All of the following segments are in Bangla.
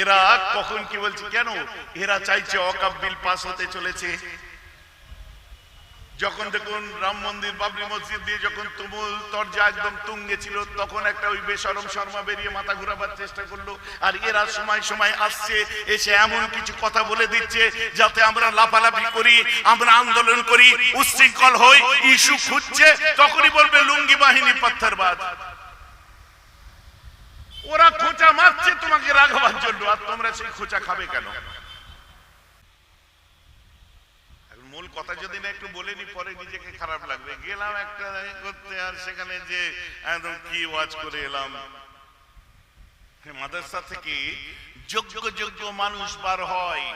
এরা কখন কি বলছে, কেন? এরা চাইছে অকাপ বিল পাস হতে চলেছে। যখন দেখুন রাম মন্দির, বাবরি মসজিদ দিয়ে যখন তুমুল তরজা একদম তুঙ্গে ছিল, তখন একটা ওই বেসরম শর্মা বেরিয়ে মাথা ঘুরাবার চেষ্টা করল। আর এরা সময় সময় আসছে, এসে এমন কিছু কথা বলে দিচ্ছে, যাতে আমরা লাফালাফি করি, আমরা আন্দোলন করি, উচ্ছৃঙ্খল হই, ইস্যু খুঁজছে, তখনই বলবে, লুঙ্গি বাহিনী, পাথরবাজ। ওরা খোঁচা মারছে তোমাকে রাখবার জন্য, আর তোমরা সেই খোঁচা খাবে কেন? মূল কথা যদি না একটু বলে নি, পরে নিজেকে খারাপ লাগবে। গেলাম একটা করতে আর সেখানে যে একদম কি ওয়াজ করে এলাম। মাদ্রাসা থেকে যোগ্য যোগ্য মানুষ বার হয়।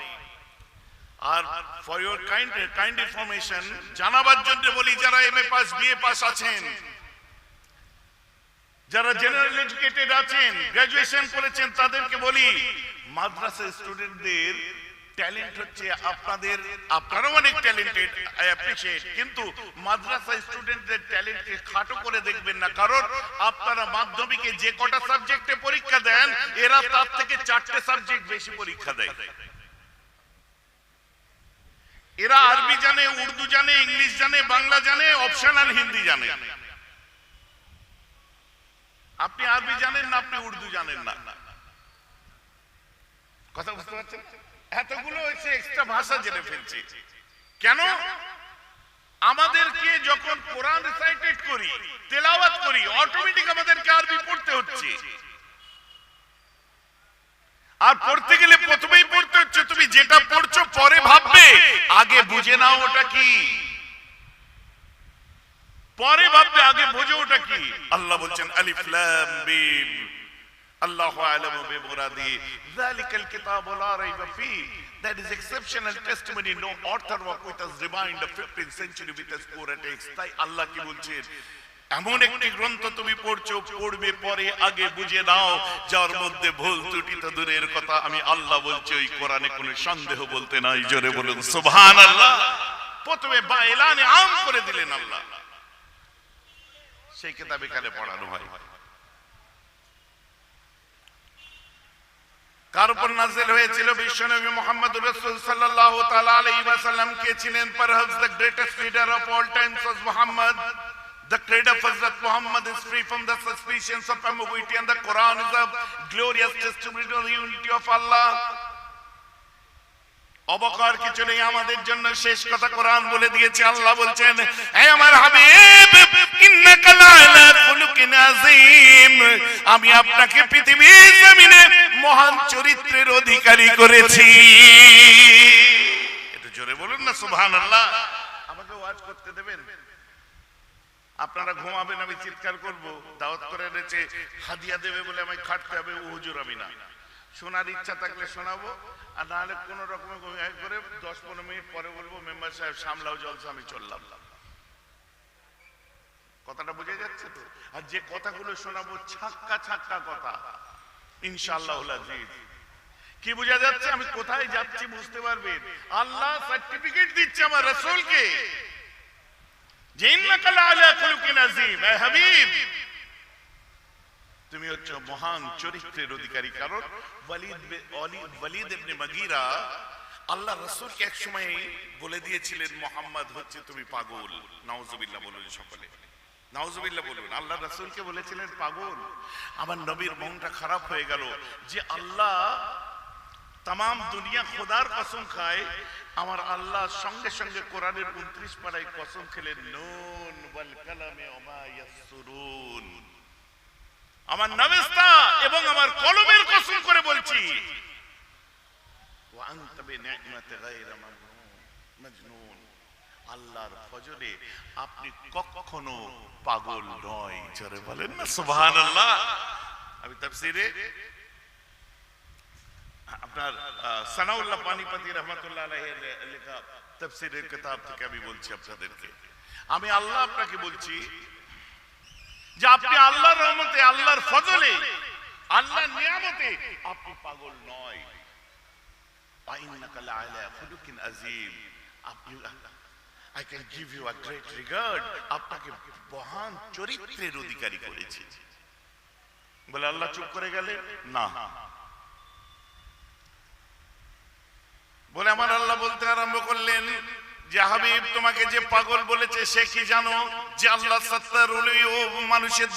আর for your kind kind information জানাবার জন্য বলি, যারা M A pass BA pass আছেন যারা জেনারেল এডুকেটেড আছেন গ্রাজুয়েশন করেছেন, তাদেরকে বলি, মাদ্রাসা স্টুডেন্টদের ট্যালেন্ট হচ্ছে আপনাদের, আপনারাও অনেক ট্যালেন্টেড আই অ্যাপ্রিশিয়েট কিন্তু মাদ্রাসা স্টুডেন্টদের ট্যালেন্টকে খাটো করে দেখবেন না, কারণ আপনারা মাধ্যমিকে যে কটা সাবজেক্টে পরীক্ষা দেন, এরা তার থেকে চারটে সাবজেক্ট বেশি পরীক্ষা দেয়। এরা আরবি জানে, উর্দু জানে, ইংলিশ জানে, বাংলা জানে অপশনাল হিন্দি জানে। আপনি আরবি জানেন না, আপনি উর্দু জানেন না। কথা বুঝতে পারছেন? এতগুলো এক্সট্রা ভাষা জেনে ফেলছে। কেন? আমাদেরকে যখন কোরআন রিসাইটেড করি, তেলাওয়াত করি অটোমেটিক আমাদেরকে আরবি পড়তে হচ্ছে। আর পড়তে গেলে প্রথমেই পড়তে হচ্ছে, তুমি যেটা পড়ছো পরে ভাববে, আগে বুঝে নাও ওটা কি। পরে ভাববে আগে বোঝো ওটা কি? আল্লাহ বলছেন আলিফ লাম মিম আল্লাহু আলামু বিমুরাদি। যালিকাল কিতাবু লা রাইবা ফি that is exceptional testimony. No author work with us remind the 15th century with us poor text তাই আল্লাহ কি বলছেন? এমন একটি গ্রন্থ তুমি পড়ছো পড়বে পরে আগে বুঝে নাও যার মধ্যে ভুল ত্রুটি তো দূরের কথা। আমি আল্লাহ বলছি ওই কোরআনে কোনো সন্দেহ বলতে নাই জোরে বলুন সুবহানাল্লাহ। প্রথমে বা এলানে আম করে দিলেন আল্লাহ। সেই কিতাব এখানে পড়ানো হয় কার উপর নাজিল হয়েছিল বিশ্বনবী মুহাম্মদ রাসূল সাল্লাল্লাহু তাআলা আলাইহি ওয়াসাল্লাম কে ছিলেন perhaps the greatest leader of all times was Muhammad The creed of Hazrat Muhammad is free from the suspicions of ambiguity and the Quran is a glorious testimony to the unity of Allah. অবকার কিছু নেই, আমাদের জন্য শেষ কথা কোরআন বলে দিয়েছে, আল্লাহ বলছেন হে আমার হাবিব, ইন্নাকা লাআলা খুলুকিন আযীম। আমি আপনাকে পৃথিবীর জমিনে মহান চরিত্রের অধিকারী করেছি। একটু জোরে বলুন না, সুবহানাল্লাহ। আমাকে ওয়াজ করতে দেবেন? আপনারা ঘুমাবেন, আমি চিৎকার করব। দাওয়াত করে এনেছে, হাদিয়া দেবে বলে আমায় খাটতে হবে ও হুজুর আমি না। শোনার ইচ্ছা থাকলে শোনাবো। আর নাহলে কোনো ঘুমিয়ে করে দশ পনেরো মিনিট পরে বলব, মেম্বার সাহেব, সামলাও জলসা আমি চললাম। কথাটা বুঝে যাচ্ছে তো? আর যে কথাগুলো শোনাবো, ছাক্কা ছাক্কা কথা। ইনশাআল্লাহ আজিজ। কি বোঝা যাচ্ছে? আমি কোথায় যাচ্ছি বুঝতে পারবেন আল্লাহ সার্টিফিকেট দিচ্ছে আমার রসুলকে। তুমি হচ্ছে মহান চরিত্রের অধিকারী, কারণ আমার নবীর মনটা খারাপ হয়ে গেল যে আল্লাহ তাম দুনিয়া খোদার কসম খায়, আমার আল্লাহ সঙ্গে সঙ্গে কোরআনের উনত্রিশ পাড়ায় কসম খেলেন, নুন ওয়াল কালামে ওমা আমার নাবেস্তা এবং আমার কলমের কসম করে বলছি। আল্লাহর ফজরে আপনি কখনো পাগল নয়। জোরে বলেন না, সুবহানাল্লাহ। আমি তাফসীরে আপনার সানাউল্লাহ পানিপতি রহমতুল্লাহ আলাইহির লেখা তাফসীরের কিতাব থেকে আমি বলছি আপনাদেরকে। আমি আল্লাহ আপনাকে বলছি যে আপনি আল্লাহর রহমতে, আল্লাহর ফজলে, আল্লাহর নিয়ামতে আপনি পাগল নয়। I can give you a great regard আপনাকে মহান চরিত্রের অধিকারী করেছি। বলে আল্লাহ চুপ করে গেলে, না। বলে আমার আল্লাহ বলতে আরম্ভ করলেন যে তোমাকে যে পাগল বলেছে, সে কি জানো? যে ও মানুষের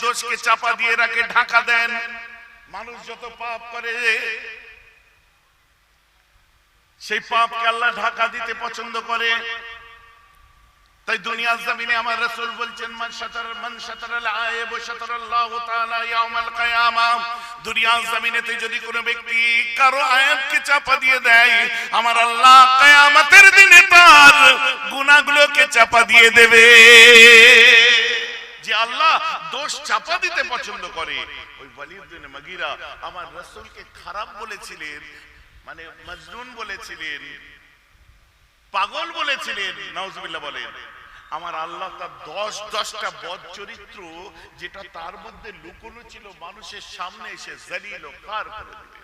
চাপা দিয়ে রাখে, ঢাকা দেন। মানুষ যত পাপ করে, সেই ঢাকা দিতে পছন্দ করে। তাই দুনিয়ার জমিনে আমার রাসূল বলছেন, মান শাতার, মান শাতারাল আয়েব তাআলা ইয়াউমাল দুনিয়ার জমিনেতে যদি কোনো ব্যক্তি কারও চাপা দিয়ে দেয়, আমার আল্লাহ কিয়ামতের দিনে তার গুনাহগুলোকে চাপা দিয়ে দেবে। যে আল্লাহ দোষ চাপা দিতে পছন্দ করে। ওই ওয়ালিদ বিন মাগিরা আমার খারাপ বলেছিলেন মানে মজনুন বলেছিলেন, পাগল বলেছিলেন, নাউজুবিল্লাহ বলেন। আমার আল্লাহ তার দশ দশটা বদ চরিত্র যেটা তার মধ্যে লুকোনো ছিল, মানুষের সামনে এসে জালিল কার করে দিলেন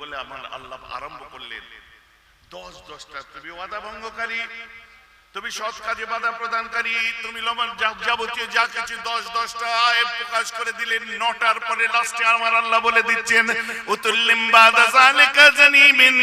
বলে আমার আল্লাহ আরম্ভ করলেন। দশ দশটা, তুমি ওয়াদা ভঙ্গকারী, তুমি সৎ কাজে বাধা প্রদানকারী, তুমি লবণ যাবতীয় যা কিছু দশ দশটা প্রকাশ করে দিলেন। নটার পরে লাস্টে আমার আল্লাহ বলে দিচ্ছেন উতুল্লিম বাদা জালিকা জানিমিন,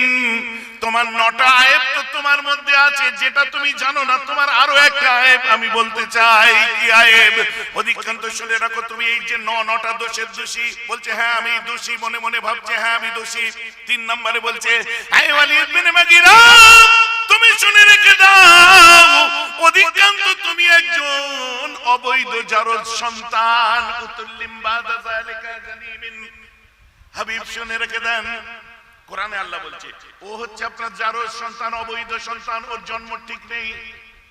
তোমার নটা আয়াত তো তোমার মধ্যে আছে, যেটা তুমি জানো না, তোমার আরও একটা আয়াত আমি বলতে চাই। কি আয়াত অধিকান্ত শুনে রাখো, তুমি এই যে ন, নটা দোষের দোষী, বলছে হ্যাঁ আমি দোষী। মনে মনে ভাবছে হ্যাঁ আমি দোষী। তিন নম্বরে বলছে হ্যাঁ ওয়ালিদ বিন মাগিরা তুমি শুনে রেখে দাও অধিকান্ত তুমি একজন অবৈধ জারদ সন্তান। উতুল্লিম বাদা যালিকা জানিমিন হাবিব শুনে রেখে দেন কোরআনে আল্লাহ বলছে, ও হচ্ছে আপনার জারদ সন্তান, অবৈধ সন্তান, ওর জন্ম ঠিক নেই।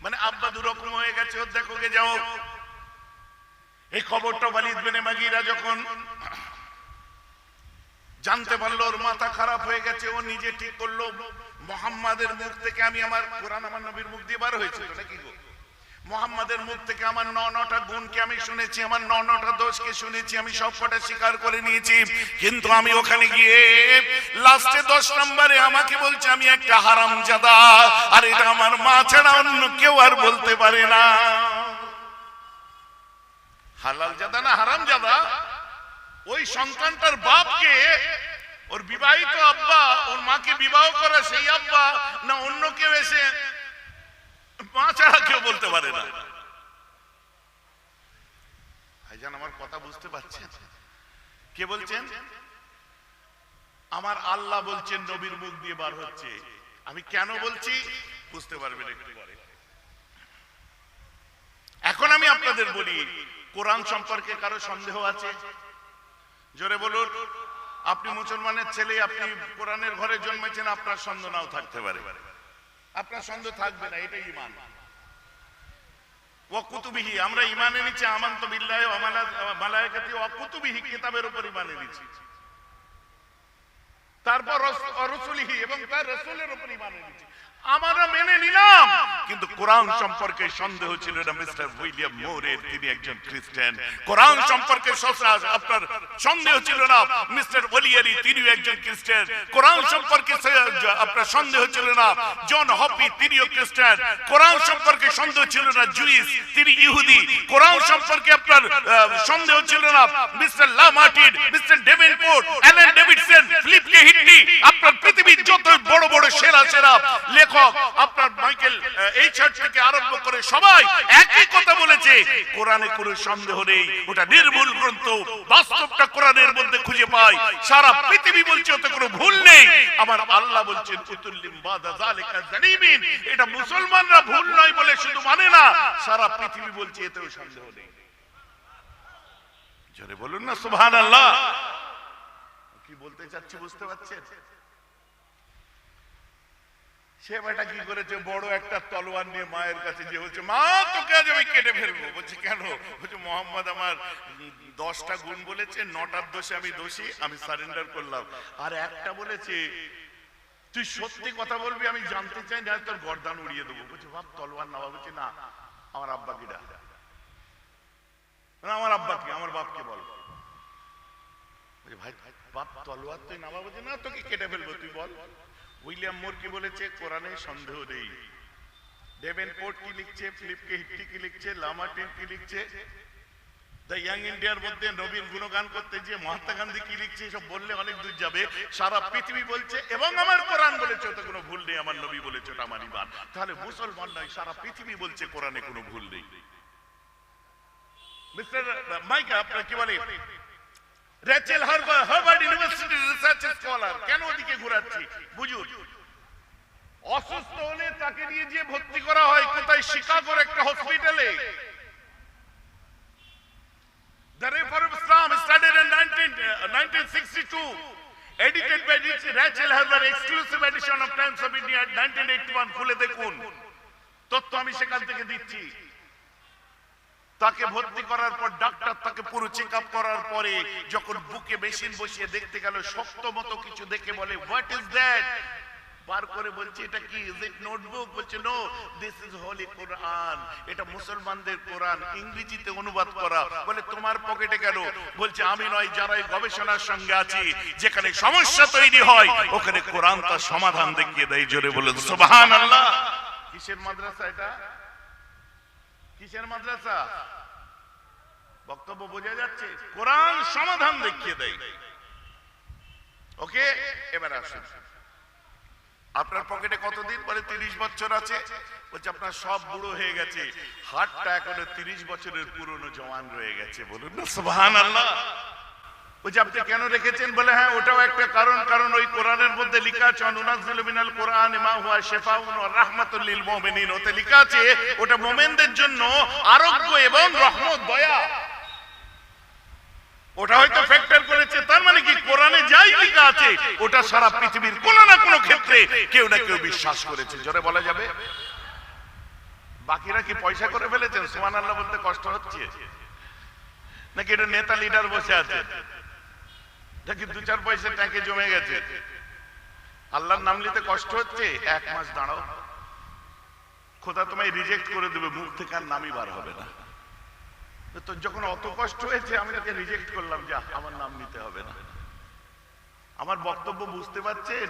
মানে আব্বা দুরকম হয়ে গেছে, ওর দেখো গে, যাও। এই খবরটা ওয়ালিদ বিন মাগিরা যখন জানতে পারল, ওর মাথা খারাপ হয়ে গেছে, ও নিজে ঠিক করল, মোহাম্মদের মুখ থেকে আমি আমার কোরআন আমার নবীর মুখ দিয়ে বার হয়েছিল নাকি গো? মোহাম্মদের মুখ থেকে আমার ন নটা গুণকে আমি শুনেছি, আমার ন নটা দোষকে শুনেছি, আমি সব কটা স্বীকার করে নিয়েছি। কিন্তু আমি ওখানে গিয়ে লাস্টে দশ নম্বরে আমাকে বলছে, আমি একটা হারাম জাদা আর এটা আমার মা ছাড়া অন্য কেউ আর বলতে পারে না। হালাল জাদা না হারাম জাদা? ওই সন্তানটার বাপকে, ওর বিবাহিত আব্বা, ওর মাকে বিবাহ করে সেই আব্বা, না অন্য কেউ এসে মা ছাড়া কেউ বলতে পারে না। ভাইজান, আমার কথা বুঝতে পারছেন? কে বলছেন? আমার আল্লাহ বলছেন, নবীর মুখ দিয়ে বার হচ্ছে। আমি কেন বলছি? বুঝতে পারবেন একটু পরে। এখন আমি আপনাদের বলি, কোরআন সম্পর্কে কারও সন্দেহ আছে? জোরে বলুন, আপনি মুসলমানের ছেলে, আপনি কোরআনের ঘরে জন্মেছেন, আপনার সন্দেহ নাও থাকতে পারে। আপনার সন্দেহ থাকবে না, এটাই ইমান আমরা ইমানে নিচ্ছি আমান্ত বিল্লাহ মালায়কাতি ও কুতুবিহি কিতাবের উপর ইমানে নিচ্ছি তারপর রসুলিহি এবং তার রসুলের উপর ইমানে নিচ্ছি আমরা মেনে নিলাম। কিন্তু কোরআন সম্পর্কে সন্দেহ ছিল না মিস্টার উইলিয়াম তিনি একজন খ্রিস্টান। কোরআন সম্পর্কে আপনার সন্দেহ ছিল না। মিস্টার ওলিয়ারি, তিনিও একজন খ্রিস্টান। কোরআন সম্পর্কে আপনার সন্দেহ ছিল না। জন হপি, তিনিও খ্রিস্টান। কোরআন সম্পর্কে সন্দেহ ছিল না। জুইস, তিনি ইহুদি। কোরআন সম্পর্কে আপনার সন্দেহ ছিল না। Mister Lamartine mister Davenport, Allen Philip K হিটনি আপনার পৃথিবীর যত বড় বড় সেরা সেরা লেখক, আপনার মাইকেল এই থেকে আরম্ভ করে সবাই একই কথা বলেছে। কোরআনে কোনো সন্দেহ নেই, ওটা নির্ভুল গ্রন্থ। বাস্তবটা কোরআনের মধ্যে খুঁজে পাই। সারা পৃথিবী বলছে, ওতে কোনো ভুল নেই। আমার আল্লাহ বলছেন কুতুল্লিম বাদা জালিকা জানিমিন এটা মুসলমানরা ভুল নয় বলে শুধু মানে না, সারা পৃথিবী বলছে, এতেও সন্দেহ নেই। জোরে বলুন না, সুবহানাল্লাহ। কি বলতে চাচ্ছি বুঝতে পারছেন? সে বেটা কি করেছে? বড় একটা তলোয়ার নিয়ে মায়ের কাছে যে মা, তোকে আজ আমি কেটে ফেলব। বলছে, কেন? বলছে, মোহাম্মদ আমার দশটা গুণ বলেছে, নটার দোষে আমি দোষী, আমি সারেন্ডার করলাম। আর একটা বলেছে, তুই সত্যি কথা বলবি, আমি জানতে চাই না তোর গর্দান উড়িয়ে দেবো। বলছে, বাপ, তলোয়ার না বলছে, না, আমার আব্বা কি আমার আব্বা কি? আমার বাপকে বল। ভাই ভাই বাপ তলোয়ার তুই নামা বলছে না, তোকে কেটে ফেলব, তুই বল। উইলিয়াম মোর কি বলেছে? কোরআনে সন্দেহ নেই। ডেভেন পোর্ট কি লিখছে? ফিলিপ কে হিট্টি কি লিখছে? লামার্টিন কি লিখছে? দ্য ইয়াং ইন্ডিয়ার মধ্যে নবীন গুণগান করতে গিয়ে মহাত্মা গান্ধী কি লিখছে? সব বললে অনেক দূর যাবে। সারা পৃথিবী বলছে, এবং আমার কোরআন বলেছে, ওতে কোনো ভুল নেই, আমার নবী বলেছে, ওটা আমার ইমান তাহলে মুসলমান নয়, সারা পৃথিবী বলছে, কোরআনে কোনো ভুল নেই। মিস্টার মাইকা, আপনার কি বলে? Rachel Harvard University research scholar কেন ওদিকে ঘোরাচ্ছি? বুঝুন। অসুস্থ হলে তাকে নিয়ে যে ভর্তি করা হয় কোথায় শিকাগোর একটা হসপিটালে The Reform Islam started in 19, uh, 1962, edited by Rachel Herbert, exclusive edition of Times of India, 1981, খুলে দেখুন। তথ্য আমি সেখান থেকে দিচ্ছি। তাকে ভর্তি করার পর ডাক্তার তাকে পুরো চেক করার পরে যখন বুকে মেশিন বসিয়ে দেখতে গেল, শক্ত মতো কিছু দেখে বলে হোয়াট ইজ দ্যাট বার করে বলছে, এটা কি ইজ ইট নোটবুক বলছে no this is holy Quran এটা মুসলমানদের কোরআন ইংরেজিতে অনুবাদ করা। বলে, তোমার পকেটে কেন? বলছে, আমি নয়, যারা গবেষণার সঙ্গে আছি, যেখানে সমস্যা তৈরি হয়, ওখানে কোরআন তার সমাধান দেখিয়ে দেয়। জোরে সুবহানাল্লাহ! কিসের মাদ্রাসা এটা? কিসের মাদ্রাসা? বক্তব্য বোঝা যাচ্ছে। কোরআন সমাধান দেখিয়ে দেয়। ওকে, এবার আসুন। আপনার পকেটে কতদিন পরে তিরিশ বছর আছে? বলছে, আপনার সব বুড়ো হয়ে গেছে। হাটটা এখন তিরিশ বছরের পুরনো জওয়ান রয়ে গেছে। বলুন না সুবহান আল্লাহ বলছে আপনি কেন রেখেছেন বলে হ্যাঁ ওটাও একটা কারণ কারণ ওই কোরআনের মধ্যে আছে কোরআন ওতে আছে, ওটা জন্য এবং মানে কোরআনে যাই ওটা সারা পৃথিবীর কোনো না কোনো ক্ষেত্রে কেউ না কেউ বিশ্বাস করেছে। জোরে বলা যাবে? বাকিরা কি পয়সা করে ফেলেছেন? সুবহানাল্লাহ বলতে কষ্ট হচ্ছে? নাকি এটা নেতা লিডার বসে আছে? নাকি দু চার পয়সা ট্যাঙ্কে জমে গেছে? আল্লাহর নাম নিতে কষ্ট হচ্ছে? এক মাস দাঁড়াও। খোদা তোমায় রিজেক্ট করে দেবে, মুখ থেকে আর নামই বার হবে না। তো যখন অত কষ্ট হয়েছে, আমি তাকে রিজেক্ট করলাম যে আমার নাম নিতে হবে না। আমার বক্তব্য বুঝতে পারছেন?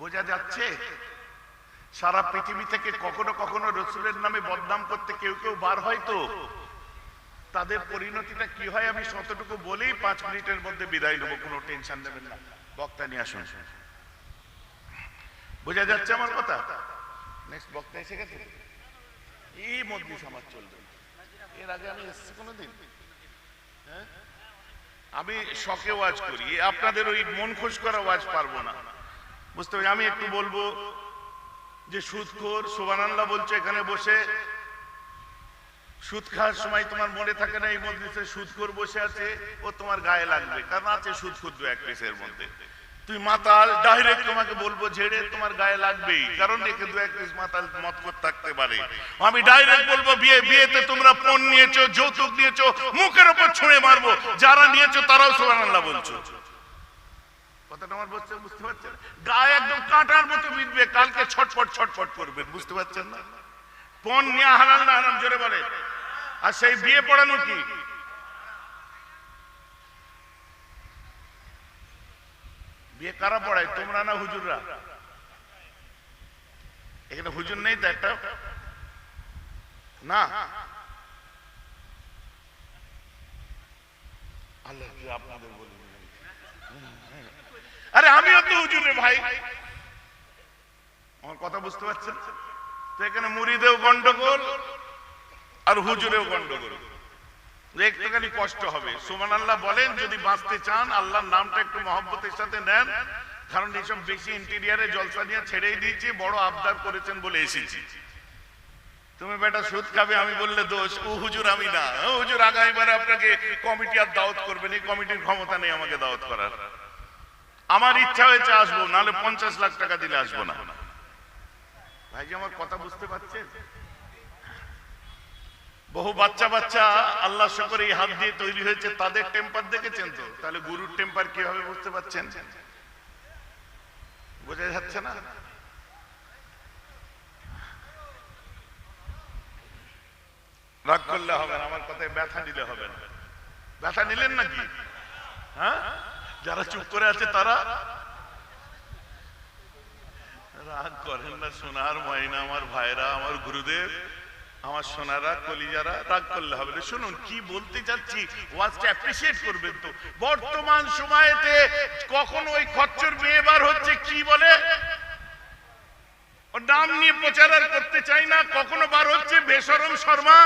বোঝা যাচ্ছে, সারা পৃথিবী থেকে কখনো কখনো রসুলের নামে বদনাম করতে কেউ কেউ বার হয় তো। তাদের পরিণতিটা কি হয় আমি শতটুকু বলেই পাঁচ মিনিটের মধ্যে বিদায় নেব, কোনো টেনশন নেবেন না। বক্তা নিয়ে আসুন। বোঝা যাচ্ছে আমার কথা? নেক্সট বক্তা এসে গেছে? এই মজলিস আমার চলবে এর আগে আমি এসেছি কোনোদিন? হ্যাঁ? আমি শখে ওয়াজ করি। আপনাদের ওই মন খুশ করা ওয়াজ পারব না। বুঝতে পারি আমি একটু বলব যে সুদখোর সুবানাল্লাহ বলছে, এখানে বসে সুদ খাওয়ার সময় তোমার মনে থাকে না, এই মজলিসে সুদখোর বসে আছে, ও তোমার গায়ে লাগবে। কারণ আছে সুদখোর দু এক পিসের মধ্যে। তুই মাতাল ডাইরেক্ট তোমাকে বলব, ঝেড়ে তোমার গায়ে লাগবেই। কারণ একে দু এক পিস মাতাল মত করে থাকতে পারে। আমি ডাইরেক্ট বলব, বিয়ে, বিয়েতে তোমরা পণ নিয়েছো, যৌতুক নিয়েছো, মুখের উপর ছুঁড়ে মারবো। যারা নিয়েছো তারাও সুবহানাল্লাহ বলছো। কথাটা আমার বুঝতে বুঝতে পারছেন? গায়ে একদম কাঁটার মতো বিঁধবে কালকে ছটফট ছটফট করবেন, বুঝতে পারছেন না? পণ নিয়ে হারাল না হারাম জোরে বলে। আর সেই বিয়ে পড়ানো কি? বিয়ে কারা পড়ায়? তোমরা না হুজুররা? এখানে হুজুর নেই তো একটা? না? আরে আমিও তো হুজুরে ভাই। আমার কথা বুঝতে পারছেন? এখানে মুড়িদেও গন্ডগোল আর হুজুরেও গন্ডগোল। একটুখানি কষ্ট হবে। সুমান আল্লাহ বলেন, যদি বাঁচতে চান, আল্লাহর নামটা একটু মহব্বতের সাথে নেন। কারণ এইসব বেশি ইন্টেরিয়ারে জলসা নিয়ে ছেড়েই দিয়েছি, বড় আবদার করেছেন বলে এসেছি। তুমি বেটা সুদ খাবে, আমি বললে দোষ। ও হুজুর, আমি না। হুজুর, আগামীবারে আপনাকে কমিটি আর দাওয়াত করবেন এই কমিটির ক্ষমতা নেই আমাকে দাওয়াত করার। আমার ইচ্ছা হয়েছে আসব, নাহলে পঞ্চাশ লাখ টাকা দিলে আসব না। ভাই যে আমার কথা বুঝতে পারছেন? বহু বাচ্চা বাচ্চা আল্লাহ শকর এই হাত দিয়ে তৈরি হয়েছে, তাদের টেম্পার দেখেছেন তো? তাহলে গুরুর টেম্পার কীভাবে বুঝতে পারছেন? বোঝা যাচ্ছে না? রাগ করলে হবে না, আমার কথায় ব্যথা নিলে হবে না। ব্যথা নিলেন নাকি? হ্যাঁ? যারা চুপ করে আছে তারা রাগ করেন না সোনার ময়না আমার ভাইরা আমার গুরুদেব আমার সোনারা কলিজারা রাগ করলে হবে না। শুনুন কি বলতে যাচ্ছি ওয়াজটা অ্যাপ্রিসিয়েট করবেন তো। বর্তমান সময়তে কখন ওই খচ্চর মেয়ে বার হচ্ছে কি বলে? ওর নাম নিয়ে প্রচার আর করতে চাই না কখনো বার হচ্ছে বেসরম শর্মা?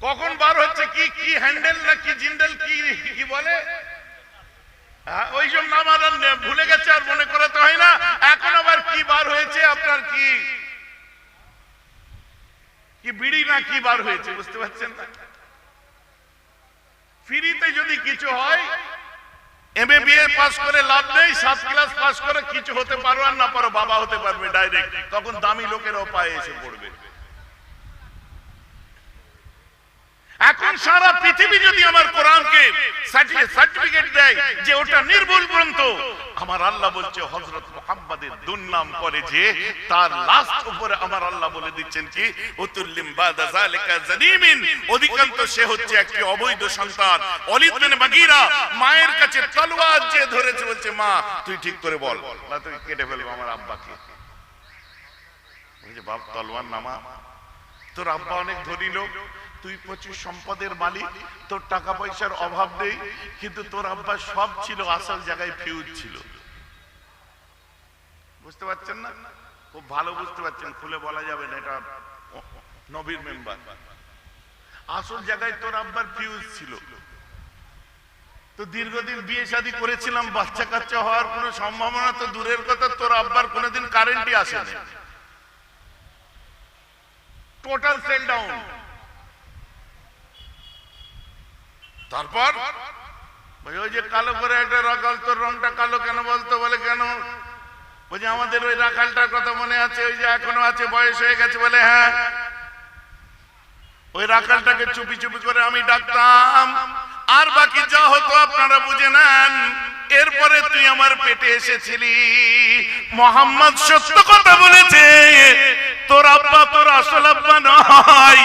কখন বার হচ্ছে কি কি হ্যান্ডেল না কি জিন্ডেল কি কি বলে? হ্যাঁ, ওই নাম আর ভুলে গেছে। আর মনে করাতে হয় না, এখন আবার কি বার হয়েছে, আপনার কি? কি বিড়ি না কি বার হয়েছে, বুঝতে পারছেন না? ফ্রিতে যদি কিছু হয় এম এ বিএ পাস করে লাভ নেই, সাত ক্লাস পাস করে কিছু হতে পারো আর না পারো, বাবা হতে পারবে ডাইরেক্ট, তখন দামি লোকেরাও পায়ে এসে পড়বে। এখন সারা পৃথিবী যদি আমার কোরআনকে সার্টিফিকেট দেয় যে ওটা নির্ভুল গ্রন্থ, আমার আল্লাহ বলছে, হযরত মুহাম্মাদের দুর্নাম করে যে তার লাস্ট উপরে আমার আল্লাহ বলে দিচ্ছেন কি, উতুল্লিম জানিমিন। অধিকাংশ সে হচ্ছে একটি অবৈধ সন্তান। অলিদ মায়ের কাছে তলোয়ার যে ধরেছে বলছে, মা, তুই ঠিক করে বল। না তুই কেটে ফেলব আমার আব্বাকে। বলছে, বাপ, তলোয়ার নামা। তোর আব্বা অনেক ধনী লোক। তুই প্রচুর সম্পদের মালিক, তোর টাকা পয়সার অভাব নেই, কিন্তু তোর আব্বা সব ছিল, আসল জায়গায় ফিউজ ছিল। বুঝতে পারছেন না? খুব ভালো বুঝতে পারছেন, খুলে বলা যাবে না, এটা নবীর মেম্বার। আসল জায়গায় তোর আব্বার ফিউজ ছিল। তো দীর্ঘদিন বিয়ে শাদী করেছিলাম বাচ্চা কাচ্চা হওয়ার কোনো সম্ভাবনা তো দূরের কথা, তোর আব্বার কোনোদিন কারেন্টই আসেনি। টোটাল সেল ডাউন তারপর ওই যে কালো করে একটা রাখাল তোর রংটা কালো কেন বলতো? বলে, কেন? বলছে আমাদের ওই রাখালটার কথা মনে আছে, ওই যে এখনও আছে, বয়স হয়ে গেছে। বলে হ্যাঁ। ওই রাখালটাকে চুপি চুপি করে আমি ডাকতাম, আর বাকি যা হতো আপনারা বুঝে নেন, এরপরে তুই আমার পেটে এসেছিলি। মোহাম্মদ সত্য কথা বলেছে, তোর আব্বা তোর আসল আব্বা নয়।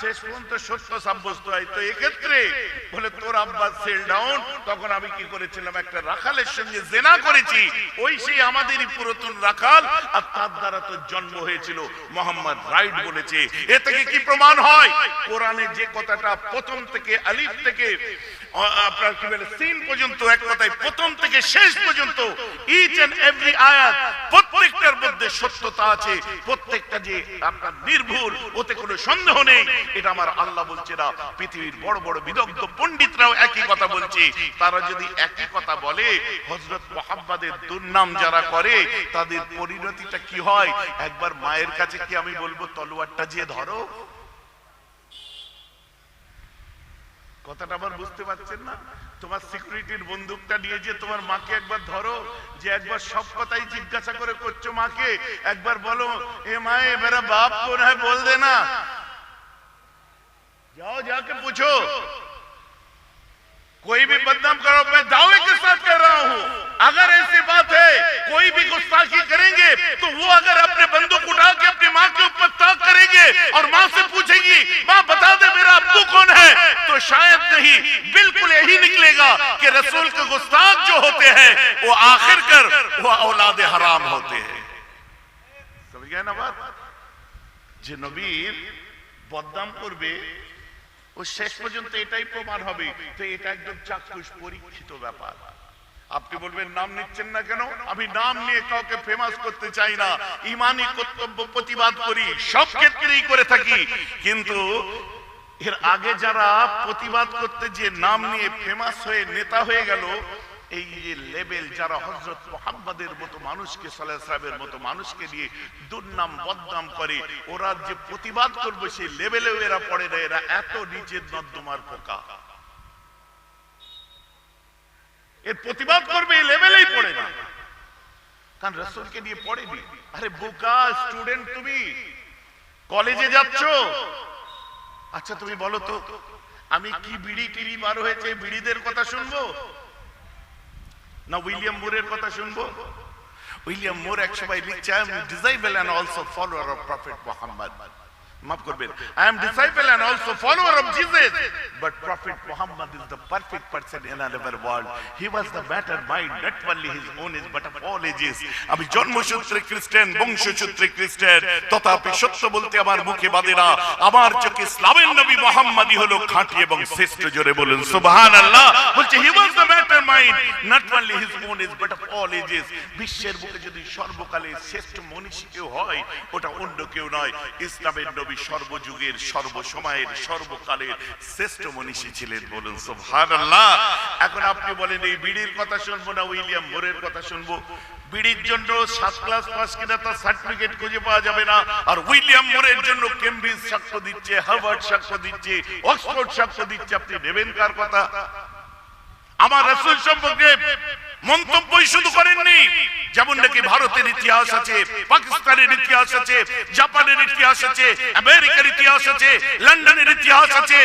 শেষ পর্যন্ত সত্য সাব্যস্ত হয়। তো এক্ষেত্রে বলে, তোর আব্বাস সেল ডাউন তখন আমি কি করেছিলাম? একটা রাখালের সঙ্গে জেনা করেছি। ওই সেই আমাদেরই পুরাতন রাখাল আর তার দ্বারা তো জন্ম হয়েছিল। মোহাম্মদ রাইট বলেছে। এ থেকে কি প্রমাণ হয়? কোরআনে যে কথাটা প্রথম থেকে আলিফ থেকে আপনার কি বলে, সিন পর্যন্ত এক কথায় প্রথম থেকে শেষ পর্যন্ত ইচ এন্ড এভরি আয়াত প্রত্যেকটার মধ্যে সত্যতা আছে। প্রত্যেকটা যে আপনার নির্ভুল, ওতে কোনো সন্দেহ নেই। এটা আমার আল্লাহ বলছে না, পৃথিবীর বড় বড় বিদগ্ধ পণ্ডিতরাও একই কথা বলছে। তারা যদি একই কথা বলে হজরত মোহাম্মদের দুর্নাম যারা করে, তাদের পরিণতিটা কি হয়? একবার মায়ের কাছে কি আমি বলব, তলোয়ারটা যে ধরো? কথাটা আবার বুঝতে পারছেন না? তোমার সিকিউরিটির বন্দুকটা নিয়ে যে তোমার মাকে একবার ধরো, যে একবার সব কথাই জিজ্ঞাসা করে করছ মাকে, একবার বলো, এ মায়ে বাপ কোন হ্যাঁ বল দে না। जाओ, जाके पूछो। कोई भी बदनाम करो, मैं दावे के साथ कह रहा हूँ। अगर ऐसी बात है, कोई भी गुस्ताखी करेंगे तो वो अगर अपने बंदूक उठा के अपनी माँ के ऊपर ताक करेंगे और माँ से पूछेगी, माँ, बता दे मेरा अब्बू कौन है? तो शायद नहीं, बिल्कुल यही निकलेगा कि रसूल के गुस्ताख जो होते हैं, वो आखिर कर वो औलाद हराम होते हैं। समझ गया ना बात? जिनबीर बदम कुर्बे ও শেষ পর্যন্ত এটাই প্রমাণ হবে তো এটা একদম চাক্ষুষ পরীক্ষিত ব্যাপার। আপনি বলবেন, নাম নিচ্ছেন না কেন? আমি নাম নিয়ে কাউকে ফেমাস করতে চাই না। ইমানি কর্তব্য প্রতিবাদ করি, সব ক্ষেত্রেই করে থাকি। কিন্তু এর আগে যারা প্রতিবাদ করতে যে নাম নিয়ে ফেমাস হয়ে নেতা হয়ে গেল এই যে লেভেল যারা হজরত মোহাম্মদের মতো মানুষকে সালামের মতো মানুষকে নিয়ে দুর্নাম, বদনাম করে, ওরা যে প্রতিবাদ করবে সেই লেভেলেও এরা পড়ে না, এরা এত নিচের নর্দমার পোকা। এর প্রতিবাদ করবে এই লেভেলেই পড়ে না। কারণ রসুলকে নিয়ে পড়েনি। আরে বোকা স্টুডেন্ট তুমি, কলেজে যাচ্ছ? আচ্ছা তুমি বলো তো, আমি কি বিড়ি টিড়ি বার হয়েছে, বিড়িদের কথা শুনব? না উইলিয়াম মুরের কথা শুনব? উইলিয়াম মুর এক সময় am disciple and also follower of prophet Muhammad মাফ করবেন। I am disciple and also follower of Jesus but prophet Muhammad is the perfect person in our world he was the mastermind not only his own age but of all ages আমি জন্মসূত্রে খ্রিস্টান, বংশসূত্রে খ্রিস্টান। তথাপি সত্য বলতে আমার মুখে বাদে না। আমার চোখে ইসলামের নবী মুহাম্মদই হলো খাঁটি এবং শ্রেষ্ঠ, জোরে বলুন, সুবহানাল্লাহ। বলছে he was the mastermind not only his own age but of all ages বিশ্বের বুকে যদি সর্বকালে শ্রেষ্ঠ মনীষী কেউ হয়, ওটা অন্য কেউ নয়। ইসলামের নবী সর্বযুগের সর্বসময়ের সর্বকালের শ্রেষ্ঠ মনীষী ছিলেন বলুন, সুবহানাল্লাহ। এখন আপনি বলেন, এই বিড়ির কথা শুনব না, উইলিয়াম মোরের কথা শুনব? বিড়ির জন্য সাত ক্লাস পাস কিনা তার সার্টিফিকেট খুঁজে পাওয়া যাবে না। আর উইলিয়াম মোরের জন্য কেমব্রিজ সাক্ষ্য দিচ্ছে, হার্ভার্ড সাক্ষ্য দিচ্ছে, অক্সফোর্ড সাক্ষ্য দিচ্ছে, আপনি নেবেন কার কথা? আমার রাসূল সম্পর্কে মন্তব্যই শুধু করেননি। যেমন নাকি ভারতের ইতিহাস আছে, পাকিস্তানের ইতিহাস আছে, জাপানের ইতিহাস আছে, আমেরিকার ইতিহাস আছে, লন্ডনের ইতিহাস আছে।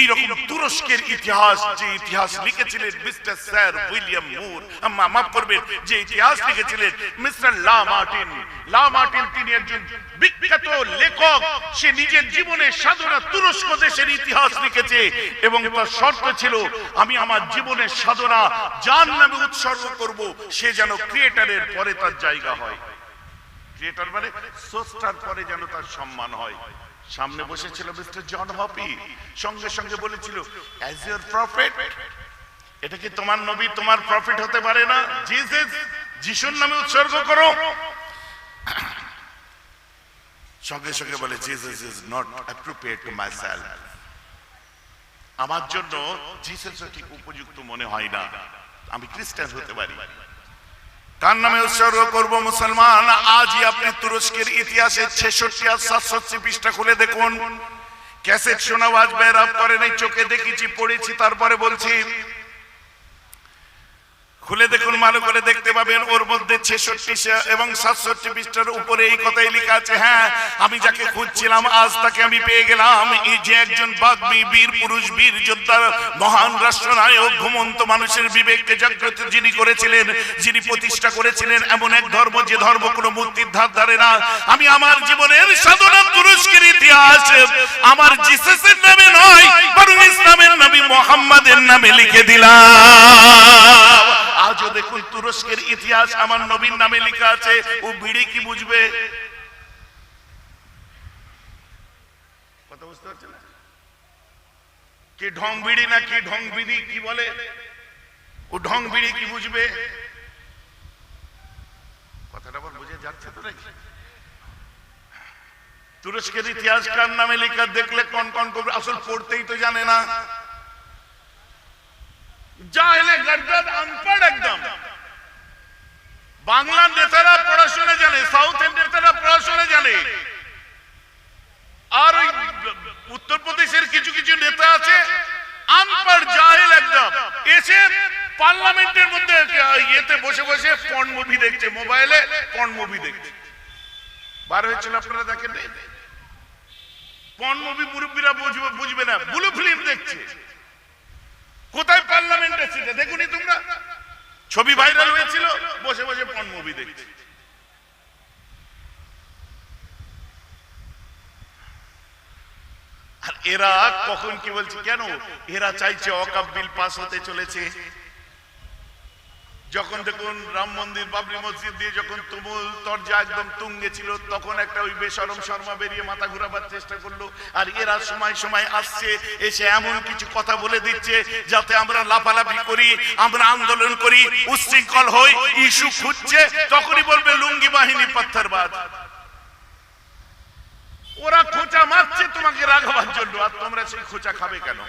এইরকম তুরস্কের ইতিহাস, যে ইতিহাস লিখেছিলেন মিস্টার স্যার উইলিয়াম মুর মাফ করবেন, যে ইতিহাস লিখেছিলেন মিস্টার লা মার্টিন লা মার্টিন তিনি একজন বিখ্যাত লেখক, সে নিজের জীবনে সাধনা তুরস্ক দেশের ইতিহাস লিখেছে, এবং তার শর্ত ছিল, আমি আমার জীবনের সাধনা যার নামে উৎসর্গ করব, সে যেন ক্রিয়েটারের পরে তার জায়গা হয়। ক্রিয়েটার মানে পরে যেন তার সম্মান হয়। সামনে বসেছিল মিস্টার জন হপি, সঙ্গে সঙ্গে বলেছিল এটা কি তোমার নবী? তোমার প্রফিট হতে পারে না? জিসাস যিশুর নামে উৎসর্গ করো। সঙ্গে সঙ্গে বলে Jesus is not appropriate to myself আমার জন্য জিসাস ঠিক উপযুক্ত মনে হয় না। আমি খ্রিস্টান হতে পারি। তার নামে উৎসর্গ করব মুসলমান। আজই আপনি তুরস্কের ইতিহাসের ছেষট্টি আর সাতষট্টি পৃষ্ঠা খুলে দেখুন। ক্যাসেট শোনা বাজবে রাপ করেন এই চোখে দেখেছি, পড়েছি, তারপরে বলছি খুলে দেখুন, ভালো করে দেখতে পাবেন, ওর মধ্যে ছেষট্টি এবং সাতষট্টি পৃষ্ঠার উপরে এই কথাই লেখা আছে হ্যাঁ আমি যাকে খুঁজছিলাম, আজ তাকে আমি পেয়ে গেলাম। এই যে একজন বাগ্মী বীর পুরুষ, বীর যোদ্ধা, মহান রাষ্ট্রনায়ক, ঘুমন্ত মানুষের বিবেককে জাগ্রত যিনি করেছিলেন, যিনি প্রতিষ্ঠা করেছিলেন, এমন এক ধর্ম যে ধর্ম কোনো মূর্তির ধার ধারে না। আমি আমার জীবনের সাধনা তুরস্কের ইতিহাস, আমার জিসাসের নামে নয়, বরং ইসলামের নবী মোহাম্মদের নামে লিখে দিলাম। আজও দেখুন তুরস্কের ইতিহাস আমার নবীর নামে লেখা আছে। ও বিড়ি কি বুঝবে? কথা বুঝতে পারছেন কি ঢং বিড়ি না কি ঢং বিড়ি কি বলে? ও ঢং বিড়ি কি বুঝবে? কথাটা আবার বুঝে যাচ্ছে তো নাকি? তুরস্কের ইতিহাস কার নামে লেখা? দেখলে কোন কোন করবে আসল পড়তেই তো জানে না। জাহেলে আনপড় একদম। বাংলার নেতারা পড়াশোনা জানে নেতারা পড়াশোনা জানে। আর ওই কিছু কিছু নেতা আছে আনপড় জাহেল একদম। এসে পার্লামেন্টের মধ্যে ইয়েতে বসে বসে পর্ন মুভি দেখছে মোবাইলে পর্ন মুভি দেখছে। বার হয়েছিল আপনারা দেখেন পর্ন মুভি মুরব্বীরা বুঝবে না। ব্লু ফিল্ম দেখছে কোথায় পার্লামেন্টের সিটে দেখুনি তোমরা ছবি ভাইরাল হয়েছিল, বসে বসে পন মুভি দেখছি। আর এরা কখন কি বলছে, কেন? এরা চাইছে অকাব বিল পাস হতে চলেছে। যখন দেখুন রাম মন্দির, বাবরি মসজিদ দিয়ে যখন তুমুল তরজা একদম তুঙ্গে ছিল, তখন একটা ওই বেসরম শর্মা বেরিয়ে মাথা ঘুরাবার চেষ্টা করল। আর এরা সময় সময় আসছে, এসে এমন কিছু কথা বলে দিচ্ছে, যাতে আমরা লাফালাফি করি, আমরা আন্দোলন করি উশৃঙ্খল হই, ইস্যু খুঁজছে, তখনই বলবে লুঙ্গি বাহিনী পাথরবাদ ওরা খোঁচা মারছে তোমাকে রাখবার জন্য আর তোমরা সেই খোঁচা খাবে কেন?